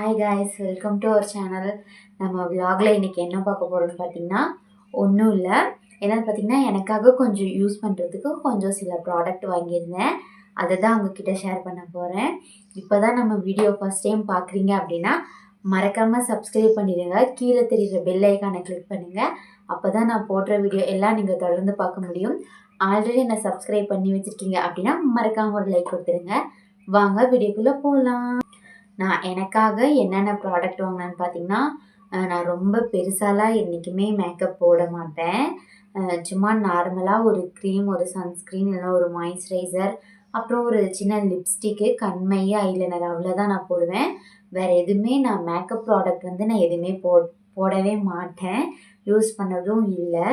Welcome to our channel நம்ம விலாகில் இன்றைக்கி என்ன பார்க்க போகிறோம்னு பார்த்தீங்கன்னா ஒன்றும் இல்லை. என்னென்னு பார்த்தீங்கன்னா எனக்காக கொஞ்சம் யூஸ் பண்ணுறதுக்கு கொஞ்சம் சில ப்ராடக்ட் வாங்கியிருந்தேன். அதை தான் உங்ககிட்ட ஷேர் பண்ண போகிறேன் இப்போ தான் நம்ம வீடியோ ஃபஸ்ட் டைம் பார்க்குறீங்க அப்படின்னா மறக்காமல் சப்ஸ்கிரைப் பண்ணிடுங்க. கீழே தெரிகிற பெல் ஐக்கானை கிளிக் பண்ணுங்கள் அப்போ தான் நான் போடுற வீடியோ எல்லாம் நீங்கள் தொடர்ந்து பார்க்க முடியும். ஆல்ரெடி என்னை சப்ஸ்கிரைப் பண்ணி வச்சுருக்கீங்க அப்படின்னா மறக்காமல் ஒரு லைக் கொடுத்துருங்க. வாங்க வீடியோக்குள்ளே போகலாம் நான் எனக்காக என்னென்ன ப்ராடக்ட் வாங்கினேன்னு பார்த்தீங்கன்னா நான் ரொம்ப பெருசாலாம் என்றைக்குமே மேக்கப் போட மாட்டேன். சும்மா நார்மலாக ஒரு க்ரீம் ஒரு சன்ஸ்க்ரீன் இல்லை ஒரு மாய்ஸ்சரைசர் அப்புறம் ஒரு சின்ன லிப்ஸ்டிக்கு கண்மை ஐலைனர் அவ்வளோதான் நான் போடுவேன். வேறு எதுவுமே நான் மேக்கப் ப்ராடக்ட் வந்து நான் எதுவுமே போ போடவே மாட்டேன். யூஸ் பண்ணதும் இல்லை.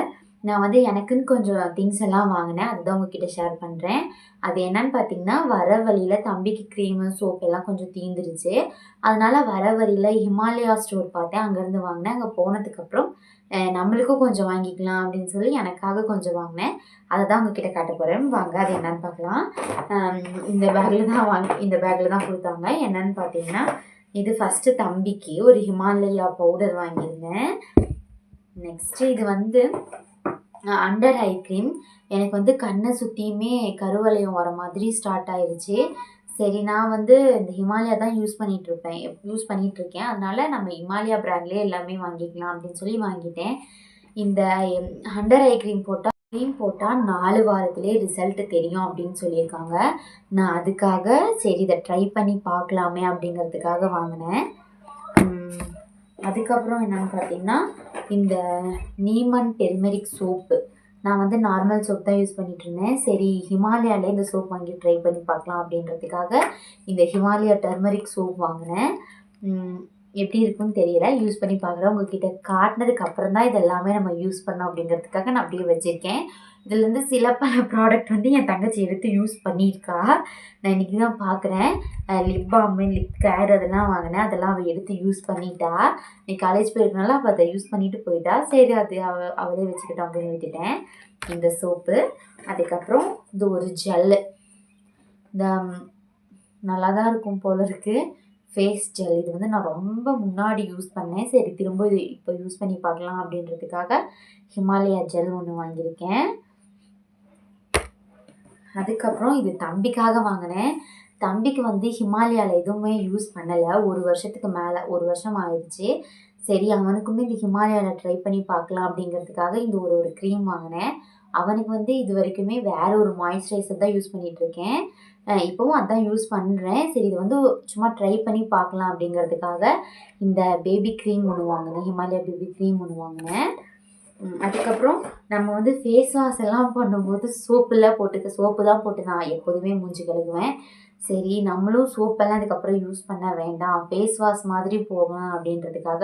நான் வந்து எனக்குன்னு கொஞ்சம் திங்ஸ் எல்லாம் வாங்கினேன். அதுதான் உங்ககிட்ட ஷேர் பண்ணுறேன் அது என்னன்னு பார்த்தீங்கன்னா வர வழியில் தம்பிக்கு க்ரீமு சோப் எல்லாம் கொஞ்சம் தீந்துருச்சு. அதனால் வர வழியில் ஹிமாலயா ஸ்டோர் பார்த்தேன். அங்கேருந்து வாங்கினேன். அங்கே போனதுக்கப்புறம் நம்மளுக்கும் கொஞ்சம் வாங்கிக்கலாம் அப்படின்னு சொல்லி எனக்காக கொஞ்சம் வாங்கினேன். அதை தான் உங்ககிட்ட காட்ட போகிறேன் வாங்க அது என்னன்னு பார்க்கலாம். இந்த பேக்கில் தான் வாங்கி இந்த பேக்கில் தான் கொடுத்தாங்க. என்னன்னு பார்த்தீங்கன்னா இது ஃபஸ்ட்டு தம்பிக்கு ஒரு ஹிமாலயா பவுடர் வாங்கியிருந்தேன். நெக்ஸ்ட்டு இது வந்து அண்டர் ஐ க்ரீம் எனக்கு வந்து கண்ணை சுற்றியுமே கருவளையம் வர மாதிரி ஸ்டார்ட் ஆயிடுச்சு சரி நான் வந்து இந்த ஹிமாலயா தான் யூஸ் பண்ணிகிட்ருப்பேன் யூஸ் பண்ணிகிட்ருக்கேன் அதனால நம்ம ஹிமாலயா ப்ராண்ட்லேயே எல்லாமே வாங்கிக்கலாம் அப்படின்னு சொல்லி வாங்கிட்டேன். இந்த அண்டர் ஐ க்ரீம் போட்டால் க்ரீம் போட்டால் நாலு வாரத்திலே ரிசல்ட் தெரியும் அப்படின்னு சொல்லியிருக்காங்க. நான் அதுக்காக சரி இதை ட்ரை பண்ணி பார்க்கலாமே அப்படிங்கிறதுக்காக வாங்கினேன். அதுக்கப்புறம் என்னன்னு பார்த்தீங்கன்னா இந்த நீமன் டெர்மெரிக் சோப்பு நான் வந்து நார்மல் சோப் தான் யூஸ் பண்ணிட்டு இருந்தேன் சரி ஹிமாலயாலே இந்த சோப் வாங்கி ட்ரை பண்ணி பார்க்கலாம் அப்படின்றதுக்காக இந்த ஹிமாலயா டர்மரிக் சோப் வாங்கினேன். எப்படி இருக்குன்னு தெரியல. யூஸ் பண்ணி பார்க்குறேன். உங்ககிட்ட காட்டினதுக்கு அப்புறம் தான் இது எல்லாமே நம்ம யூஸ் பண்ணோம் அப்படிங்கிறதுக்காக நான் அப்படியே வச்சுருக்கேன். இதுலேருந்து சில பல ப்ராடக்ட் வந்து என் தங்கச்சி எடுத்து யூஸ் பண்ணியிருக்கா. நான் இன்றைக்கி தான் பார்க்குறேன். லிப் பாமு லிப் கேர் அதெல்லாம் வாங்கினேன். அதெல்லாம் அவள் எடுத்து யூஸ் பண்ணிட்டா. நீ காலேஜ் போயிருக்கனால அவள் அதை யூஸ் பண்ணிட்டு போயிட்டா. சரி அது அவ அவளே வச்சுக்கிட்டோம் அப்படின்னு விட்டுட்டேன். இந்த சோப்பு அதுக்கப்புறம் இது ஒரு ஜெல்லு இந்த நல்லா தான் இருக்கும் போல இருக்குது ஃபேஸ் ஜெல் இது வந்து நான் ரொம்ப முன்னாடி யூஸ் பண்ணேன். சரி திரும்ப இது இப்போ யூஸ் பண்ணி பார்க்கலாம் அப்படின்றதுக்காக ஹிமாலயா ஜெல் ஒன்று வாங்கியிருக்கேன். அதுக்கப்புறம் இது தம்பிக்காக வாங்கினேன். தம்பிக்கு வந்து ஹிமாலயாவில் எதுவுமே யூஸ் பண்ணலை. ஒரு வருஷத்துக்கு மேலே ஒரு வருஷம் ஆயிடுச்சு. சரி அவனுக்குமே இந்த ஹிமாலயாவில் ட்ரை பண்ணி பார்க்கலாம் அப்படிங்கிறதுக்காக இந்த ஒரு ஒரு க்ரீம் வாங்கினேன். அவனுக்கு வந்து இது வரைக்குமே வேற ஒரு மாய்ஸ்சரைசர் தான் யூஸ் பண்ணிகிட்ருக்கேன் இருக்கேன். இப்போவும் அதான் யூஸ் பண்ணுறேன் சரி இது வந்து சும்மா ட்ரை பண்ணி பார்க்கலாம் அப்படிங்கிறதுக்காக இந்த பேபி க்ரீம் ஒன்று வாங்கினேன். ஹிமாலயா பேபி க்ரீம் ஒன்று வாங்கினேன். அதுக்கப்புறம் நம்ம வந்து ஃபேஸ் வாஷ் எல்லாம் பண்ணும்போது சோப்பில் போட்டுக்க சோப்பு தான் போட்டு நான் எப்போதுமே மூஞ்சி கழுகுவேன். சரி நம்மளும் சோப்பெல்லாம் இதுக்கப்புறம் யூஸ் பண்ண வேண்டாம். ஃபேஸ் வாஷ் மாதிரி போகணும் அப்படின்றதுக்காக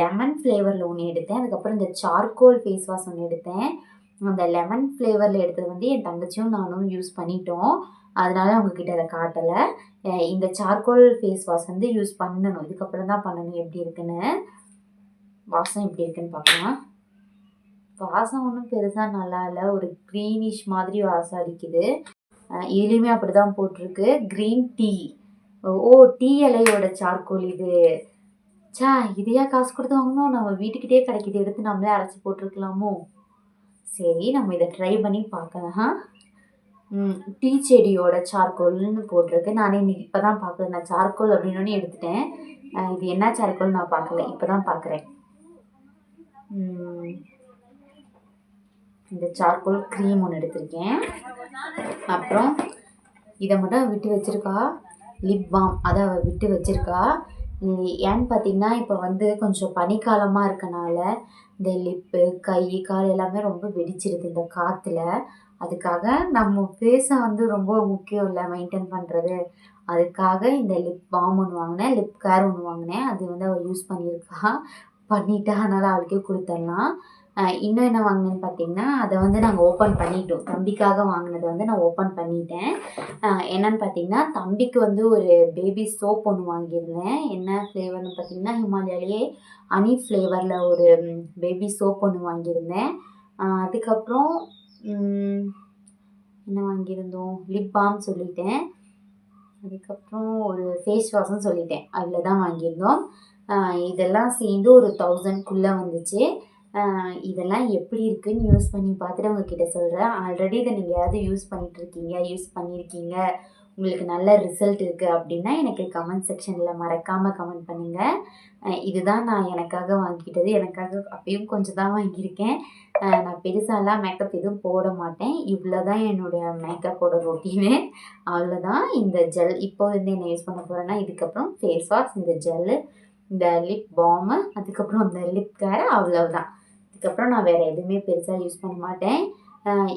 லெமன் ஃப்ளேவரில் ஒன்று எடுத்தேன். அதுக்கப்புறம் இந்த சார்கோல் ஃபேஸ் வாஷ் ஒன்று எடுத்தேன். அந்த லெமன் ஃப்ளேவரில் எடுத்தது வந்து என் தங்கச்சியும் நானும் யூஸ் பண்ணிட்டோம். அதனால அவங்கக்கிட்ட அதை காட்டலை. இந்த சார்கோல் ஃபேஸ் வாஷ் வந்து யூஸ் பண்ணணும். இதுக்கப்புறம் தான் பண்ணணும். எப்படி இருக்குன்னு? வாசம் எப்படி இருக்குன்னு பார்க்கலாம். வாசம் ஒன்றும் பெருசாக நல்லா இல்லை. ஒரு க்ரீனிஷ் மாதிரி வாசம் அடிக்குது. இதுலேயுமே அப்படி தான் போட்டிருக்கு. க்ரீன் டீ ஓ டீ இலையோட சார்கோல் இது. சா இதையா காசு கொடுத்து வாங்கணும்? நம்ம வீட்டுக்கிட்டே கிடைக்கிது. எடுத்து நம்மளே அரைச்சி போட்டிருக்கலாமோ? சரி நம்ம இதை ட்ரை பண்ணி பார்க்கலாம். டீ செடியோட சார்கோல்னு போட்டிருக்கு. நானே இன்னைக்கு இப்போ தான் பார்க்குறேன் நான் சார்கோல் அப்படின்னு எடுத்துட்டேன். இது என்ன சார்கோல் நான் பார்க்கல. இப்போ தான் பார்க்குறேன் இந்த சார்கோல் க்ரீம் ஒன்று எடுத்திருக்கேன். அப்புறம் இதை மட்டும் விட்டு வச்சுருக்கா. லிப் பாம் அதை அவள் விட்டு வச்சுருக்கா. ஏன்னு பார்த்தீங்கன்னா இப்போ வந்து கொஞ்சம் பனிக்காலமாக இருக்கனால இந்த லிப்பு கை கால் எல்லாமே ரொம்ப வெடிச்சிருது இந்த காற்றுல அதுக்காக நம்ம ஃபேஸை வந்து ரொம்ப முக்கியம் இல்லை மெயின்டைன் பண்ணுறது அதுக்காக இந்த லிப் பாம் ஒன்று வாங்கினேன் லிப் கேர் ஒன்று வாங்கினேன். அது வந்து அவள் யூஸ் பண்ணியிருக்கா. பண்ணிட்டா அதனால் அவளுக்கே கொடுத்துடலாம். இன்னும் என்ன வாங்கினேன்னு பார்த்தீங்கன்னா அதை வந்து நாங்கள் ஓப்பன் பண்ணிட்டோம். தம்பிக்காக வாங்கினதை வந்து நான் ஓப்பன் பண்ணிட்டேன். என்னன்னு பார்த்தீங்கன்னா தம்பிக்கு வந்து ஒரு பேபி சோப் ஒன்று வாங்கியிருந்தேன். என்ன ஃப்ளேவர்னு பார்த்தீங்கன்னா ஹிமாலயாலேயே அனி ஃப்ளேவரில் ஒரு பேபி சோப் ஒன்று வாங்கியிருந்தேன். அதுக்கப்புறம் என்ன வாங்கியிருந்தோம்? லிப் பாம் சொல்லிட்டேன். அதுக்கப்புறம் ஒரு ஃபேஸ் வாஷும் சொல்லிட்டேன். அதில் தான் வாங்கியிருந்தோம் இதெல்லாம் சேர்ந்து ஒரு தௌசண்ட்குள்ளே வந்துச்சு. இதெல்லாம் எப்படி இருக்குன்னு யூஸ் பண்ணி பார்த்துட்டு உங்ககிட்ட சொல்கிறேன் ஆல்ரெடி இதை நீங்கள் யாராவது யூஸ் பண்ணிட்டு இருக்கீங்க யூஸ் பண்ணியிருக்கீங்க. உங்களுக்கு நல்ல ரிசல்ட் இருக்குது அப்படின்னா எனக்கு கமெண்ட் செக்ஷனில் மறக்காமல் கமெண்ட் பண்ணுங்கள் இதுதான் நான் எனக்காக வாங்கிக்கிட்டது. எனக்காக அப்பயும் கொஞ்சம் தான் வாங்கியிருக்கேன். நான் பெருசாலாம் மேக்கப் எதுவும் போட மாட்டேன். இவ்வளோ தான் என்னுடைய மேக்கப்போட ரொட்டீனு அவ்வளோதான் இந்த ஜெல் இப்போ வந்து என்ன யூஸ் பண்ண போகிறேன்னா இதுக்கப்புறம் ஃபேஸ் வாஷ் இந்த ஜெல்லு இந்த லிப் பாமு அதுக்கப்புறம் இந்த லிப் கேர் அவ்வளவுதான். இதுக்கப்புறம் நான் வேறு எதுவுமே பெருசாக யூஸ் பண்ண மாட்டேன்.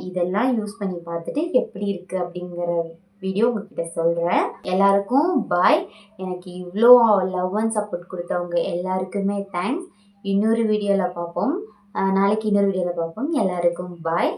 இதெல்லாம் யூஸ் பண்ணி பார்த்துட்டு எப்படி இருக்குது அப்படிங்கிற வீடியோ உங்ககிட்ட சொல்கிறேன் எல்லாருக்கும் பாய் எனக்கு இவ்வளோ லவ் அண்ட் சப்போர்ட் கொடுத்தவங்க எல்லாருக்குமே தேங்க்ஸ் இன்னொரு வீடியோவில் பார்ப்போம். நாளைக்கு இன்னொரு வீடியோவில் பார்ப்போம். எல்லாருக்கும் பாய்